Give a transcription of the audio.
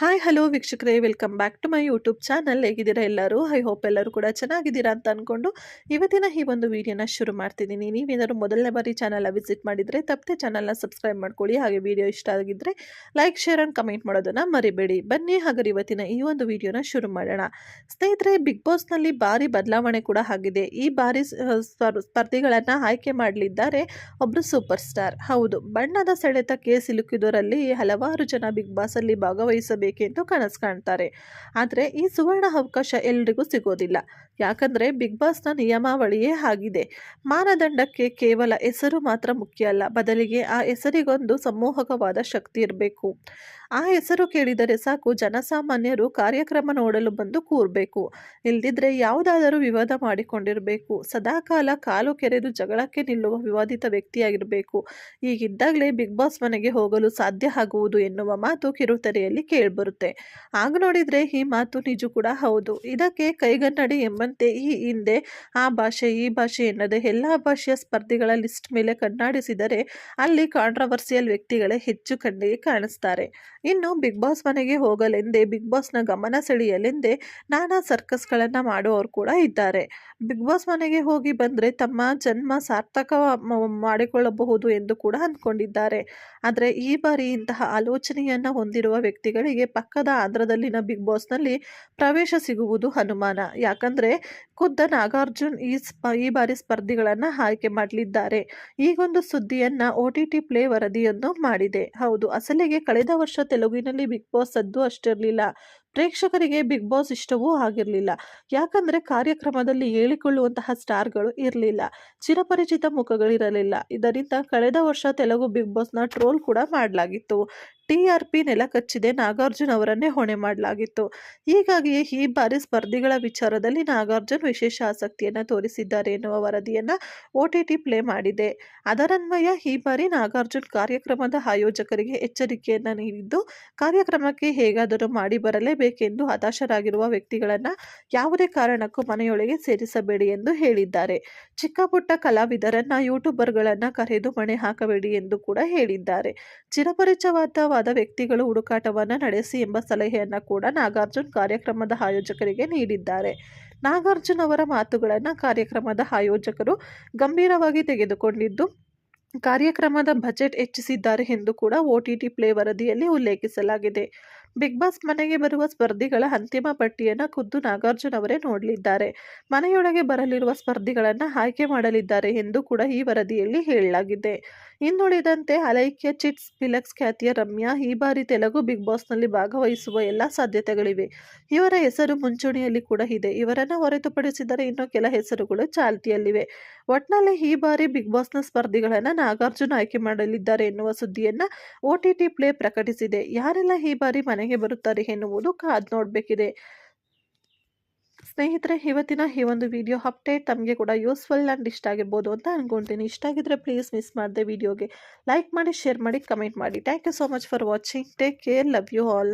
Hi hello ವೀಕ್ಷಕರೇ welcome back to my YouTube channel ಹೇಗಿದ್ದೀರಾ ಎಲ್ಲರೂ? ಐ ಹೋಪ್ ಎಲ್ಲರೂ ಕೂಡ ಚೆನ್ನಾಗಿದ್ದೀರಾ ಅಂತ ಅಂದ್ಕೊಂಡು ಇವತ್ತಿನ ಈ ಒಂದು ವಿಡಿಯೋನ ಶುರು ಮಾಡ್ತಿದ್ದೀನಿ. ನೀವೇನಾದರೂ ಮೊದಲನೇ ಬಾರಿ ಚಾನಲ್ನ ವಿಸಿಟ್ ಮಾಡಿದರೆ ತಪ್ಪದೆ ಚಾನಲ್ನ ಸಬ್ಸ್ಕ್ರೈಬ್ ಮಾಡ್ಕೊಳ್ಳಿ. ಹಾಗೆ ವಿಡಿಯೋ ಇಷ್ಟ ಆಗಿದ್ದರೆ ಲೈಕ್ ಶೇರ್ ಆ್ಯಂಡ್ ಕಮೆಂಟ್ ಮಾಡೋದನ್ನು ಮರಿಬೇಡಿ. ಬನ್ನಿ, ಹಾಗಾದ್ರೆ ಇವತ್ತಿನ ಈ ಒಂದು ವಿಡಿಯೋನ ಶುರು ಮಾಡೋಣ. ಸ್ನೇಹಿತರೆ ಬಿಗ್ ಬಾಸ್ನಲ್ಲಿ ಭಾರಿ ಬದಲಾವಣೆ ಕೂಡ ಆಗಿದೆ. ಈ ಬಾರಿ ಸ್ಪರ್ಧಿಗಳನ್ನು ಆಯ್ಕೆ ಮಾಡಲಿದ್ದಾರೆ ಒಬ್ಬರು ಸೂಪರ್ ಸ್ಟಾರ್ ಹೌದು, ಬಣ್ಣದ ಸೆಳೆತಕ್ಕೆ ಸಿಲುಕಿದವರಲ್ಲಿ ಹಲವಾರು ಜನ ಬಿಗ್ ಬಾಸಲ್ಲಿ ಭಾಗವಹಿಸಬೇಕೆಂದು ಕನಸು ಕಾಣ್ತಾರೆ. ಆದರೆ ಈ ಸುವರ್ಣ ಅವಕಾಶ ಎಲ್ರಿಗೂ ಸಿಗೋದಿಲ್ಲ. ಯಾಕಂದರೆ ಬಿಗ್ ಬಾಸ್ನ ನಿಯಮಾವಳಿಯೇ ಆಗಿದೆ. ಮಾನದಂಡಕ್ಕೆ ಕೇವಲ ಹೆಸರು ಮಾತ್ರ ಮುಖ್ಯ ಅಲ್ಲ, ಬದಲಿಗೆ ಆ ಹೆಸರಿಗೊಂದು ಸಮೂಹಕವಾದ ಶಕ್ತಿ ಇರಬೇಕು. ಆ ಹೆಸರು ಕೇಳಿದರೆ ಸಾಕು, ಜನಸಾಮಾನ್ಯರು ಕಾರ್ಯಕ್ರಮ ನೋಡಲು ಬಂದು ಕೂರಬೇಕು. ಇಲ್ದಿದ್ರೆ ಯಾವುದಾದರೂ ವಿವಾದ ಮಾಡಿಕೊಂಡಿರಬೇಕು. ಸದಾಕಾಲ ಕಾಲು ಕೆರೆದು ಜಗಳಕ್ಕೆ ನಿಲ್ಲುವ ವಿವಾದಿತ ವ್ಯಕ್ತಿಯಾಗಿರಬೇಕು. ಹೀಗಿದ್ದಾಗಲೇ ಬಿಗ್ ಬಾಸ್ ಮನೆಗೆ ಹೋಗಲು ಸಾಧ್ಯ ಆಗುವುದು ಎನ್ನುವ ಮಾತು ಕಿರುತೆರೆಯಲ್ಲಿ ಕೇಳಿಬರುತ್ತೆ ಆಗ ನೋಡಿದರೆ ಈ ಮಾತು ನಿಜ ಕೂಡ ಹೌದು. ಇದಕ್ಕೆ ಕೈಗನ್ನಡಿ ಎಂಬಂತೆ ಈ ಹಿಂದೆ ಆ ಭಾಷೆ, ಈ ಭಾಷೆ ಎನ್ನದೆ ಎಲ್ಲ ಭಾಷೆಯ ಸ್ಪರ್ಧಿಗಳ ಲಿಸ್ಟ್ ಮೇಲೆ ಕಣ್ಣಾಡಿಸಿದರೆ ಅಲ್ಲಿ ಕಾಂಟ್ರವರ್ಸಿಯಲ್ ವ್ಯಕ್ತಿಗಳೇ ಹೆಚ್ಚು ಕಣ್ಣಿಗೆ ಕಾಣಿಸ್ತಾರೆ. ಇನ್ನು ಬಿಗ್ ಬಾಸ್ ಮನೆಗೆ ಹೋಗಲೆಂದೇ, ಬಿಗ್ ಬಾಸ್ನ ಗಮನ ಸೆಳೆಯಲೆಂದೇ ನಾನಾ ಸರ್ಕಸ್ಗಳನ್ನು ಮಾಡುವವರು ಕೂಡ ಇದ್ದಾರೆ. ಬಿಗ್ ಬಾಸ್ ಮನೆಗೆ ಹೋಗಿ ಬಂದರೆ ತಮ್ಮ ಜನ್ಮ ಸಾರ್ಥಕ ಮಾಡಿಕೊಳ್ಳಬಹುದು ಎಂದು ಕೂಡ ಅಂದ್ಕೊಂಡಿದ್ದಾರೆ. ಆದರೆ ಈ ಬಾರಿ ಇಂತಹ ಆಲೋಚನೆಯನ್ನು ಹೊಂದಿರುವ ವ್ಯಕ್ತಿಗಳಿಗೆ ಪಕ್ಕದ ಆಂಧ್ರದಲ್ಲಿನ ಬಿಗ್ ಬಾಸ್ನಲ್ಲಿ ಪ್ರವೇಶ ಸಿಗುವುದು ಅನುಮಾನ. ಯಾಕಂದರೆ ಖುದ್ದ ನಾಗಾರ್ಜುನ್ ಈ ಸ್ಪ, ಈ ಬಾರಿ ಸ್ಪರ್ಧಿಗಳನ್ನು ಆಯ್ಕೆ ಮಾಡಲಿದ್ದಾರೆ. ಈಗೊಂದು ಸುದ್ದಿಯನ್ನು ಒ ಟಿ ಟಿ ಪ್ಲೇ ವರದಿಯನ್ನು ಮಾಡಿದೆ. ಹೌದು, ಅಸಲಿಗೆ ಕಳೆದ ವರ್ಷ ತೆಲುಗಿನಲ್ಲಿ ಬಿಗ್ ಬಾಸ್ ಸದ್ದು ಅಷ್ಟಿರಲಿಲ್ಲ. ಪ್ರೇಕ್ಷಕರಿಗೆ ಬಿಗ್ ಬಾಸ್ ಇಷ್ಟವೂ ಆಗಿರಲಿಲ್ಲ. ಯಾಕಂದರೆ ಕಾರ್ಯಕ್ರಮದಲ್ಲಿ ಹೇಳಿಕೊಳ್ಳುವಂತಹ ಸ್ಟಾರ್ಗಳು ಇರಲಿಲ್ಲ. ಚಿರಪರಿಚಿತ ಮುಖಗಳಿರಲಿಲ್ಲ. ಇದರಿಂದ ಕಳೆದ ವರ್ಷ ತೆಲುಗು ಬಿಗ್ ಬಾಸ್ನ ಟ್ರೋಲ್ ಕೂಡ ಮಾಡಲಾಗಿತ್ತು. ಟಿ ಆರ್ ಪಿ ನೆಲ ಕಚ್ಚಿದೆ ನಾಗಾರ್ಜುನ್ ಅವರನ್ನೇ ಹೊಣೆ ಮಾಡಲಾಗಿತ್ತು. ಹೀಗಾಗಿಯೇ ಈ ಬಾರಿ ಸ್ಪರ್ಧಿಗಳ ವಿಚಾರದಲ್ಲಿ ನಾಗಾರ್ಜುನ್ ವಿಶೇಷ ಆಸಕ್ತಿಯನ್ನು ತೋರಿಸಿದ್ದಾರೆ ಎನ್ನುವ ವರದಿಯನ್ನು ಒ ಟಿ ಟಿ ಪ್ಲೇ ಮಾಡಿದೆ. ಅದರನ್ವಯ ಈ ಬಾರಿ ನಾಗಾರ್ಜುನ್ ಕಾರ್ಯಕ್ರಮದ ಆಯೋಜಕರಿಗೆ ಎಚ್ಚರಿಕೆಯನ್ನು ನೀಡಿದ್ದು, ಕಾರ್ಯಕ್ರಮಕ್ಕೆ ಹೇಗಾದರೂ ಮಾಡಿ ಬರಲೇಬೇಕೆಂದು ಹತಾಶರಾಗಿರುವ ವ್ಯಕ್ತಿಗಳನ್ನು ಯಾವುದೇ ಕಾರಣಕ್ಕೂ ಮನೆಯೊಳಗೆ ಸೇರಿಸಬೇಡಿ ಎಂದು ಹೇಳಿದ್ದಾರೆ. ಚಿಕ್ಕ ಪುಟ್ಟ ಕಲಾವಿದರನ್ನ, ಯೂಟ್ಯೂಬರ್ಗಳನ್ನ ಕರೆದು ಮಣೆ ಹಾಕಬೇಡಿ ಎಂದು ಕೂಡ ಹೇಳಿದ್ದಾರೆ. ಚಿರಪರಿಚವಾದವಾದ ವ್ಯಕ್ತಿಗಳು ಹುಡುಕಾಟವನ್ನು ನಡೆಸಿ ಎಂಬ ಸಲಹೆಯನ್ನು ಕೂಡ ನಾಗಾರ್ಜುನ್ ಕಾರ್ಯಕ್ರಮದ ಆಯೋಜಕರಿಗೆ ನೀಡಿದ್ದಾರೆ. ನಾಗಾರ್ಜುನ್ ಅವರ ಮಾತುಗಳನ್ನು ಕಾರ್ಯಕ್ರಮದ ಆಯೋಜಕರು ಗಂಭೀರವಾಗಿ ತೆಗೆದುಕೊಂಡಿದ್ದು, ಕಾರ್ಯಕ್ರಮದ ಬಜೆಟ್ ಹೆಚ್ಚಿಸಿದ್ದಾರೆ ಎಂದು ಕೂಡ ಒಟಿಟಿ ಪ್ಲೇ ವರದಿಯಲ್ಲಿ ಉಲ್ಲೇಖಿಸಲಾಗಿದೆ. ಬಿಗ್ ಬಾಸ್ ಮನೆಗೆ ಬರುವ ಸ್ಪರ್ಧಿಗಳ ಅಂತಿಮ ಪಟ್ಟಿಯನ್ನು ಖುದ್ದು ನಾಗಾರ್ಜುನ್ ಅವರೇ ನೋಡಲಿದ್ದಾರೆ. ಮನೆಯೊಳಗೆ ಬರಲಿರುವ ಸ್ಪರ್ಧಿಗಳನ್ನು ಆಯ್ಕೆ ಮಾಡಲಿದ್ದಾರೆ ಎಂದು ಕೂಡ ಈ ವರದಿಯಲ್ಲಿ ಹೇಳಲಾಗಿದೆ. ಇನ್ನುಳಿದಂತೆ ಅಲೈಕ್ಯ, ಚಿಟ್ಸ್ ಫಿಲಕ್ಸ್ ಖ್ಯಾತಿಯ ರಮ್ಯಾ ಈ ಬಾರಿ ತೆಲುಗು ಬಿಗ್ ಬಾಸ್ನಲ್ಲಿ ಭಾಗವಹಿಸುವ ಎಲ್ಲ ಸಾಧ್ಯತೆಗಳಿವೆ. ಇವರ ಹೆಸರು ಮುಂಚೂಣಿಯಲ್ಲಿ ಕೂಡ ಇದೆ. ಇವರನ್ನು ಹೊರತುಪಡಿಸಿದರೆ ಇನ್ನು ಕೆಲ ಹೆಸರುಗಳು ಚಾಲ್ತಿಯಲ್ಲಿವೆ. ಒಟ್ನಲ್ಲಿ ಈ ಬಾರಿ ಬಿಗ್ ಬಾಸ್ನ ಸ್ಪರ್ಧಿಗಳನ್ನು ನಾಗಾರ್ಜುನ ಆಯ್ಕೆ ಮಾಡಲಿದ್ದಾರೆ ಎನ್ನುವ ಸುದ್ದಿಯನ್ನು ಒ ಟಿ ಟಿ ಪ್ಲೇ ಪ್ರಕಟಿಸಿದೆ. ಯಾರೆಲ್ಲ ಈ ಬಾರಿ ಮನೆಗೆ ಬರುತ್ತಾರೆ ಎನ್ನುವುದು ಕಾದ್ ನೋಡಬೇಕಿದೆ. ಸ್ನೇಹಿತರೆ, ಇವತ್ತಿನ ಈ ಒಂದು ವಿಡಿಯೋ ಅಪ್ಡೇಟ್ ತಮಗೆ ಕೂಡ ಯೂಸ್ಫುಲ್ ಆ್ಯಂಡ್ ಇಷ್ಟ ಆಗಿರ್ಬೋದು ಅಂತ ಅಂದ್ಕೊಳ್ತೀನಿ ಇಷ್ಟ ಆಗಿದ್ರೆ ಪ್ಲೀಸ್ ಮಿಸ್ ಮಾಡಿದೆ ವಿಡಿಯೋಗೆ ಲೈಕ್ ಮಾಡಿ ಶೇರ್ ಮಾಡಿ ಕಮೆಂಟ್ ಮಾಡಿ. Thank you so much for watching take care love you all